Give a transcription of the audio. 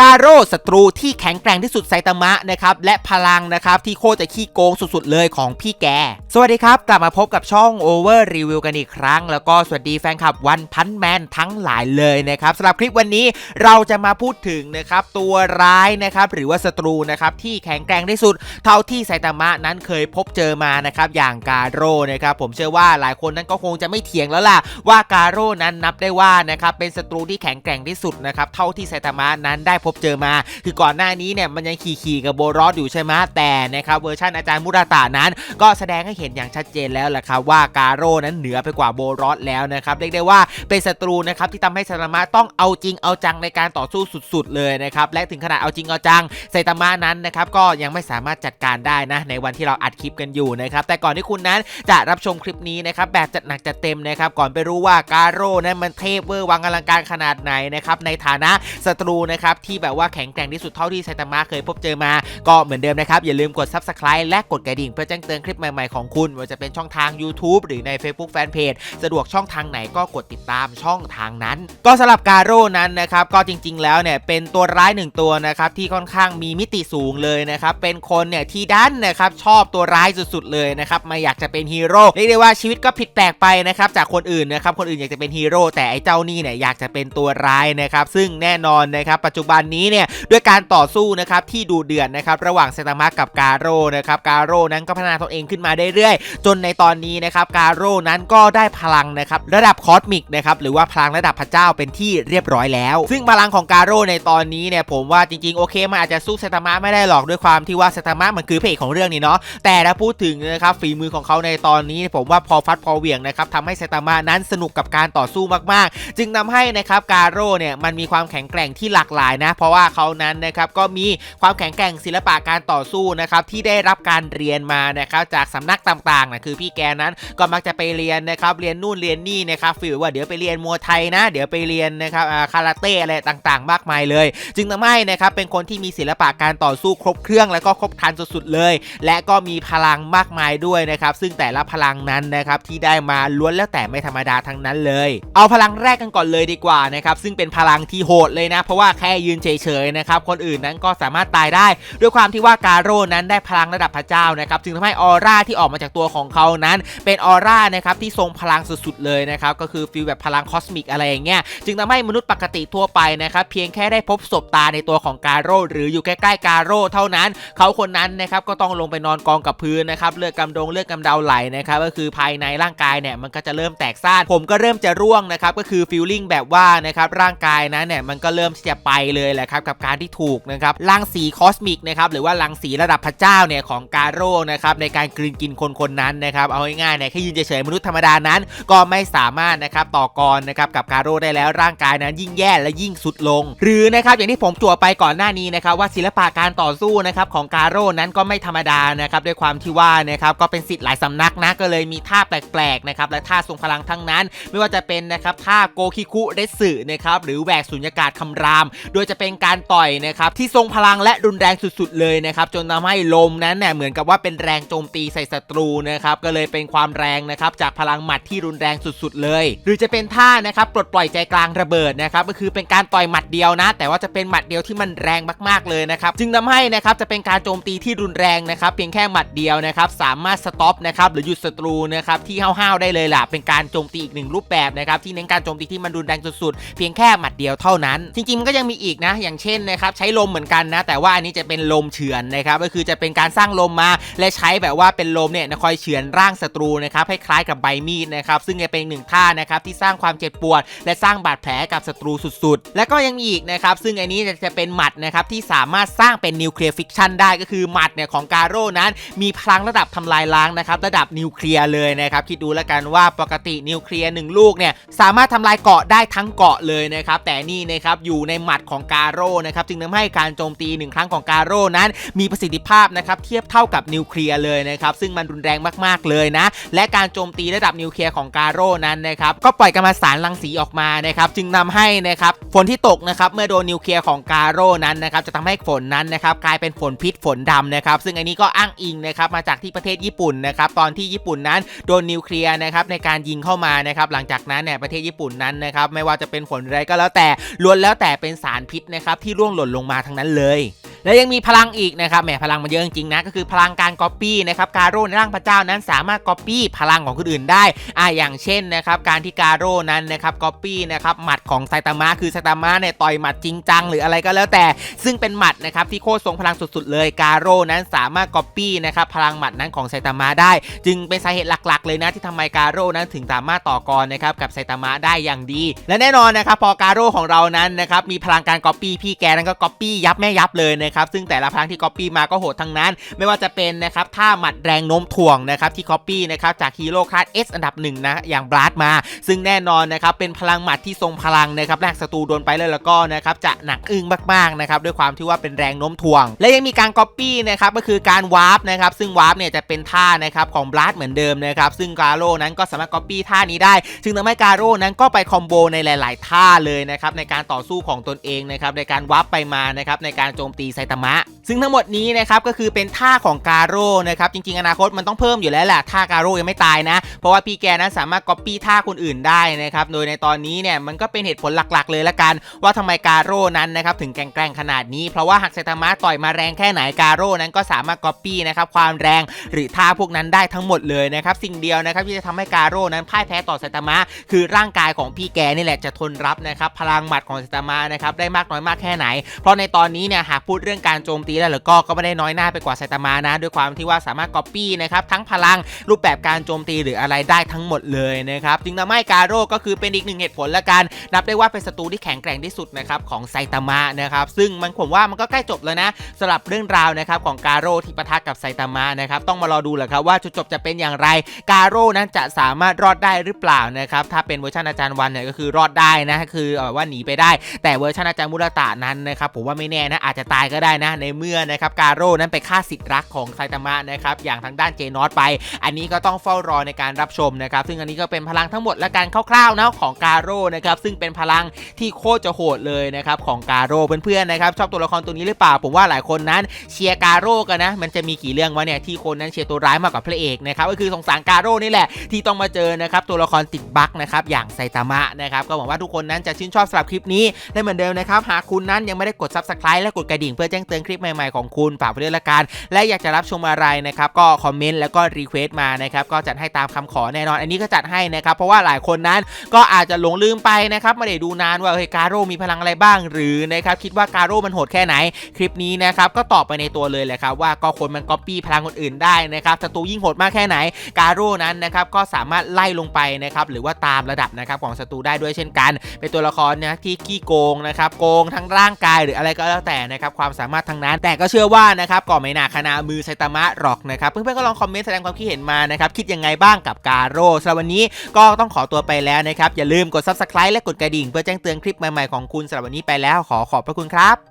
กาโร่ศัตรูที่แข็งแกร่งที่สุดไซตามะนะครับและพลังนะครับที่โคตรจะขี้โกงสุดๆเลยของพี่แก สวัสดีครับ กลับมาพบกับช่อง Over Review กันอีกครั้ง แล้วก็สวัสดีแฟนคลับวันพันแมนทั้งหลายเลยนะครับสำหรับคลิปวันนี้เราจะมาพูดถึงนะครับตัวร้ายนะครับหรือว่าศัตรูนะครับที่แข็งแกร่งที่สุด เท่าที่ไซตามะนั้นเคยพบเจอมานะครับอย่างกาโร่นะครับผมเชื่อว่าหลายคนนั้นก็คงจะไม่เถียงแล้วล่ะว่าการโร่นั้นนับได้ว่านะครับเป็นศัตรูที่แข็งแกร่งที่สุดนะครับเท่าที่ไซตามะนั้นได้พบเจอมา คือก่อนหน้านี้เนี่ยมันยังขี่ๆกับโบรอสอยู่ใช่ไหมแต่นะครับเวอร์ชันอาจารย์มุราตานั้น ก็แสดงให้เห็นอย่างชัดเจนแล้วแหละครับว่าการโร่นั้นเหนือไปกว่าโบรอสแล้วนะครับเรียกได้ว่าเป็นศัตรูนะครับที่ทำให้ไซตามะต้องเอาจริงเอาจังในการต่อสู้สุดๆ เลยนะครับและถึงขนาดเอาจริงเอาจังไซตามะนั้นนะครับก็ยังไม่สามารถจัดการได้นะในวันที่เราอัดคลิปกันอยู่นะครับแต่ก่อนที่คุณนั้นจะรับชมคลิปนี้นะครับแบบจัดหนักจัดเต็มนะครับก่อนไปรู้ว่าการโร่นั้นมันเทพเวอร์วังอลังการขนาดไหนนะครับในฐานะศัตรูนะครับที่แบบว่าแข็งแกร่งที่สุดเท่าที่ไซตามะเคยพบเจอมา ก็เหมือนเดิมนะครับอย่าลืมกด Subscribe และกดกระดิ่งเพื่อแจ้งเตือนคลิปใหม่ๆของคุณไม่ว่าจะเป็นช่องทาง YouTube หรือใน Facebook Fanpage สะดวกช่องทางไหนก็กดติดตามช่องทางนั้น ก็สำหรับกาโร่นั้นนะครับก็จริงๆ แล้วเนี่ยเป็นตัวร้ายหนึ่งตัวนะครับที่ค่อนข้างมีมิติสูงเลยนะครับเป็นคนเนี่ยที่ดันนะครับชอบตัวร้ายสุดๆเลยนะครับไม่อยากจะเป็นฮีโร่เรียกได้ว่าชีวิตก็ผิดแปลกไปนะครับจากคนอื่นนะครับคนอื่นอยากจะเป็นฮีโร่แต่ไอ้เจ้านี่เนี่ยอยากจะเป็นตัวร้ายนะครับซึ่งแน่นอนนะครับปัจจุบันนี้เนี่ยด้วยการต่อสู้นะครับที่ดูเดือดนะครับระหว่างเซตามะกับกาโร่นะครับกาโร่นั้นก็พัฒนาตนเองขึ้นมาเรื่อยๆ จนในตอนนี้นะครับกาโร่นั้นก็ได้พลังนะครับระดับคอสมิกนะครับหรือว่าพลังระดับพระเจ้าเป็นที่เรียบร้อยแล้ว ซึ่งพลังของกาโร่ในตอนนี้เนี่ยผมว่าจริงๆโอเคมันอาจจะสู้เซตามะไม่ได้หรอกด้วยความที่ว่าเซตามะมันคือพระเอกของเรื่องนี้เนาะแต่ถ้าพูดถึงนะครับฝีมือของเขาในตอนนี้ ผมว่าพอฟัดพอเหวี่ยงนะครับทำให้เซตามะนั้นสนุกกับการต่อสู้มากๆ จึงทำให้นะครับกาโร่เนี่ยมันมีความแข็งแกร่งที่หลากหลายนะเพราะว่าเขานั้นนะครับก็มีความแข็งแกร่งศิลปะการต่อสู้นะครับที่ได้รับการเรียนมานะครับจากสำนักต่างๆนะคือพี่แกนั้นก็มักจะไปเรียนนะครับเรียนนู่นเรียนนี่นะครับฟีลว่าเดี๋ยวไปเรียนมวยไทยนะ เดี๋ยวไปเรียนนะครับคาราเต้อะไรต่างๆ มากมายเลย จึงทำให้นะครับเป็นคนที่มีศิลปะการต่อสู้ครบเครื่องแล้วก็ครบครันสุดๆเลย และก็มีพลังมากมายด้วยนะครับซึ่งแต่ละพลังนั้นนะครับที่ได้มาล้วนแล้วแต่ไม่ธรรมดาทั้งนั้นเลย เอาพลังแรกกันก่อนเลยดีกว่านะครับซึ่งเป็นพลังที่โหดเลยนะ เพราะว่าแค่ยืนเฉยๆนะครับคนอื่นนั้นก็สามารถตายได้ ด้วยความที่ว่ากาโร่นั้นได้พลังระดับพระเจ้านะครับจึงทำให้ออร่าที่ออกมาจากตัวของเขานั้น เป็นออร่านะครับที่ทรงพลังสุดๆเลยนะครับก็คือฟีลแบบพลังคอสมิกอะไรอย่างเงี้ยจึงทำให้มนุษย์ปกติทั่วไปนะครับเพียงแค่ได้พบศพตาในตัวของกาโร่หรืออยู่ใกล้ๆกาโร่เท่านั้น เขาคนนั้นนะครับก็ต้องลงไปนอนกองกับพื้นนะครับเลือดกำดงเลือดกำเดาไหลนะครับก็คือภายในร่างกายเนี่ยมันก็จะเริ่มแตกซ่านผมก็เริ่มจะร่วงนะครับก็คือฟีลลิ่งแบบว่านะครับร่างกายนั้นเนี่ยมันก็เริ่มที่จะไปเลยแหละครับกับการที่ถูกนะครับรังสีคอสมิกนะครับหรือว่ารังสีระดับพระเจ้าเนี่ยของกาโร่นะครับในการกลืนกินคนคนนั้นนะครับเอาง่ายๆเนี่ยแค่ยืนเฉยๆมนุษย์ธรรมดานั้น ก็ไม่สามารถนะครับต่อกรนะครับกับกาโร่ได้แล้วร่างกายนั้นยิ่งแย่และยิ่งสุดลง หรือนะครับอย่างที่ผมจั่วไปก่อนหน้านี้นะครับว่าศิลปะการต่อสู้นะครับของกาโร่นั้นก็ไม่ธรรมดานะครับด้วยความที่ว่านะครับก็เป็นสิทธิ์หลายสำนักนะก็เลยมีท่าแปลกๆนะครับและท่าทรงพลังทั้งนั้น ไม่ว่าจะเป็นนะครับท่าโกคิคุเรสึนะครับหรือแหวกสุญญากาศคำราม โดยจะเป็นการต่อยนะครับที่ทรงพลังและรุนแรงสุดๆเลยนะครับจนทำให้ลมนั้นเนี่ยเหมือนกับว่าเป็นแรงโจมตีใส่ศัตรูนะครับก็เลยเป็นความแรงนะครับจากพลังหมัดที่รุนแรงสุดๆเลย หรือจะเป็นท่านะครับปลดปล่อยใจกลางระเบิดนะครับก็คือเป็นการต่อยหมัดเดียวนะ แต่ว่าจะเป็นหมัดเดียวที่มันแรงมากๆเลยนะครับจึงทำให้นะครับจะเป็นการโจมตีที่รุนแรงนะครับเพียงแค่หมัดเดียวนะครับสามารถสต็อปนะครับหรือหยุดศัตรูนะครับที่ห้าวๆได้เลยล่ะเป็นการโจมตีอีกหนึ่งรูปแบบนะครับที่เน้นการโจมตีที่มันรุนแรงสุดๆเพียงแค่หมัดเดียวเท่านั้น จริงๆมันก็ยังมีอีกนะอย่างเช่นนะครับใช้ลมเหมือนกันนะ แต่ว่าอันนี้จะเป็นลมเฉือนนะครับก็คือจะเป็นการสร้างลมมา และใช้แบบว่าเป็นลมเนี่ยคอยเฉือนร่างศัตรูนะครับให้คล้ายกับใบมีดนะครับซึ่งจะเป็นหนึ่งท่านะครับที่สร้างความเจ็บปวด และสร้างบาดแผลกับศัตรูสุดๆ และก็ยังมีอีกนะครับซึ่งอันนี้จะเป็นหมัดนะครับที่สามารถสร้างเป็นนิวเคลียร์ฟิกชันได้ก็คือหมัดเนี่ยของกาโร่นั้นมีพลังระดับทำลายล้างนะครับระดับนิวเคลียร์เลยนะครับคิดดูแล้วกันว่าปกตินิวเคลียร์หนึ่งลูกเนี่ยสามารถทำลายเกาะได้ทั้งเกาะเลยนะครับแต่นี่นะครับอยู่ในหมัดของกาโร่นะครับจึงทำให้การโจมตีหนึ่งครั้งของกาโร่นั้น มีประสิทธิภาพนะครับเทียบเท่ากับนิวเคลียร์เลยนะครับซึ่งมันรุนแรงมากๆเลยนะ และการโจมตีระดับนิวเคลียร์ของกาโร่นั้นนะครับก็ปล่อยกัมมันสารรังสีออกมานะครับจึงนำให้นะครับฝนที่ตกนะครับเมื่อโดนนิวเคลียร์ของกาโร่นั้นนะครับจะทำให้ฝนนั้นนะครับกลายเป็นฝนพิษฝนดำนะครับซึ่งอันนี้ก็อ้างอิงนะครับมาจากที่ประเทศญี่ปุ่นนะครับตอนที่ญี่ปุ่นนั้นโดนนิวเคลียร์นะครับในการยิงเข้ามานะครับหลังจากนั้นเนี่ยประเทศญี่ปุ่นนั้นนะครับไม่ว่าจะเป็นฝนอะไรก็แล้วแต่ล้วนแล้วแต่เป็นสารพิษนะครับที่ร่วงหล่นลงมาทั้งนั้นเลย และยังมีพลังอีกนะครับแหมพลังมันเยอะจริงๆนะก็คือพลังการก๊อปปี้นะครับการโร่ในร่างพระเจ้านั้นสามารถก๊อปปี้พลังของคนอื่นได้อ่าอย่างเช่นนะครับการที่การโร่นั้นนะครับก๊อปปี้นะครับหมัดของไซตามะคือไซตามะเนี่ยต่อยหมัดจริงจังหรืออะไรก็แล้วแต่ ซึ่งเป็นหมัดนะครับที่โคตรทรงพลังสุดๆเลยการโร่นั้นสามารถก๊อปปี้นะครับพลังหมัดนั้นของไซตามะได้ จึงเป็นสาเหตุหลักๆ เลยนะที่ทำไมการโร่นั้นถึงสามารถต่อกรนะครับกับไซตามะได้อย่างดี และแน่นอนนะครับพอการโร่ของเรานั้นนะครับมีพลังการก๊อปปี้พี่แกนั้นก็ก๊อปปี้ยับแม่ยับเลยนะครับซึ่งแต่ละพลังที่ก๊อปปี้มาก็โหดทั้งนั้น ไม่ว่าจะเป็นนะครับท่าหมัดแรงโน้มถ่วงนะครับที่ก๊อปปี้นะครับจากฮีโร่คลาส S อันดับหนึ่งนะอย่างบลัดมา ซึ่งแน่นอนนะครับเป็นพลังหมัดที่ทรงพลังนะครับแรกศัตรูโดนไปเลยแล้วก็นะครับจะหนักอึ้งมากๆนะครับด้วยความที่ว่าเป็นแรงโน้มถ่วง และยังมีการก๊อปปี้นะครับก็คือการวาร์ปนะครับซึ่งวาร์ปเนี่ยจะเป็นท่านะครับของบลัดเหมือนเดิมนะครับซึ่งกาโร่นั้นก็สามารถก๊อปปี้ท่านี้ได้ซึ่งทำให้กาโร่นั้นก็ไปคอมโบในหลาย ๆ ท่าเลยนะครับในการต่อสู้ของตนเองนะครับในการวาร์ปไปมานะครับในการโจมตีซตามะ ซึ่งทั้งหมดนี้นะครับก็คือเป็นท่าของกาโร่นะครับจริงๆอนาคตมันต้องเพิ่มอยู่แล้วแหละท่ากาโร่ยังไม่ตายนะ เพราะว่าพี่แกนั้นสามารถก๊อปปี้ท่าคนอื่นได้นะครับโดยในตอนนี้เนี่ยมันก็เป็นเหตุผลหลักๆ เลยละกัน ว่าทำไมกาโร่นั้นนะครับถึงแกร่งขนาดนี้ เพราะว่าหากไซตามะต่อยมาแรงแค่ไหนกาโร่นั้นก็สามารถก๊อปปี้นะครับความแรงหรือท่าพวกนั้นได้ทั้งหมดเลยนะครับสิ่งเดียวนะครับที่จะทำให้กาโร่นั้นพ่ายแพ้ต่อไซตามะ คือร่างกายของพี่แกนี่แหละจะทนรับนะครับพลังหมัดของไซตามะนะครับได้มากน้อยมากแค่ไหน เพราะในตอนนี้เนี่ยหากพูดเรื่องการโจมตีแล้วหรือก็ก็ไม่ได้น้อยหน้าไปกว่าไซตามะนะ ด้วยความที่ว่าสามารถก๊อปปี้นะครับทั้งพลังรูปแบบการโจมตีหรืออะไรได้ทั้งหมดเลยนะครับจึงทำให้กาโร่ก็คือเป็นอีกหนึ่งเหตุผลละกันนับได้ว่าเป็นศัตรูที่แข็งแกร่งที่สุดนะครับของไซตามะนะครับซึ่งมันผมว่ามันก็ใกล้จบแล้วนะสำหรับเรื่องราวนะครับของกาโร่ที่ปะทะกับไซตามะนะครับต้องมารอดูแหละครับว่าจุดจบจะเป็นอย่างไร กาโร่นั้นจะสามารถรอดได้หรือเปล่านะครับถ้าเป็นเวอร์ชันอาจารย์วันเนี่ยก็คือรอดได้นะคือแบบว่าหนีไปได้ แต่เวอร์ชันอาจารย์มุรตะนั้นนะครับผมว่าไม่แน่นะอาจจะตายก็ได้นะ ในเมื่อนะครับการโร่นั้นไปฆ่าสิทธิ์รักของไซตามะนะครับอย่างทางด้านเจนอตไป อันนี้ก็ต้องเฝ้ารอในการรับชมนะครับซึ่งอันนี้ก็เป็นพลังทั้งหมดและการคร่าวๆนะของการโร่นะครับซึ่งเป็นพลังที่โคตรจะโหดเลยนะครับของการโร่เพื่อนๆนะครับชอบตัวละครตัวนี้หรือเปล่าผมว่าหลายคนนั้นเชียร์การโร่กันนะ มันจะมีกี่เรื่องวะเนี่ยที่คนนั้นเชียร์ตัวร้ายมากกว่าพระเอกนะครับก็คือสงสารการโร่นี่แหละที่ต้องมาเจอนะครับตัวละครติดบั๊กนะครับอย่างไซตามะนะครับก็หวังว่าทุกคนนั้นจะชื่นชอบสำหรับคลิปนี้ได้เหมือนเดิมนะครับหากคุณนั้นยังไม่ได้กด subscribe และกดกระดิ่งเพื่อแจ้งเตือนคลิปใหม่ๆของคุณฝากไว้ด้วยละกันและอยากจะรับชมอะไรนะครับก็คอมเมนต์แล้วก็รีเควสต์มานะครับก็จัดให้ตามคำขอแน่นอน อันนี้ก็จัดให้นะครับเพราะว่าหลายคนนั้นก็อาจจะหลงลืมไปนะครับไม่ได้ดูนานว่าเฮ้ยกาโร่มีพลังอะไรบ้างหรือนะครับคิดว่ากาโร่มันโหดแค่ไหนคลิปนี้นะครับก็ตอบไปในตัวเลยแหละครับว่าก็คนมันก๊อปปี้พลังคนอื่นได้นะครับศัตรูยิ่งโหดมากแค่ไหน กาโร่นั้นนะครับก็สามารถไล่ลงไปนะครับหรือว่าตามระดับนะครับของศัตรูได้ด้วยเช่นกัน เป็นตัวละครนะที่ขี้โกงนะครับโกงทั้งร่างกายหรืออะไรก็แล้วแต่นะครับความสามารถทั้งนั้น แต่ก็เชื่อว่านะครับก่อไม่นาคณามือไซตามะหรอกนะครับเพื่อนๆก็ลองคอมเมนต์แสดงความคิดเห็นมานะครับคิดยังไงบ้างกับกาโร่สำหรับวันนี้ก็ต้องขอตัวไปแล้วนะครับอย่าลืมกด subscribe และกดกระดิ่ง เพื่อแจ้งเตือนคลิปใหม่ๆของคุณสำหรับวันนี้ไปแล้วขอขอบพระคุณครับ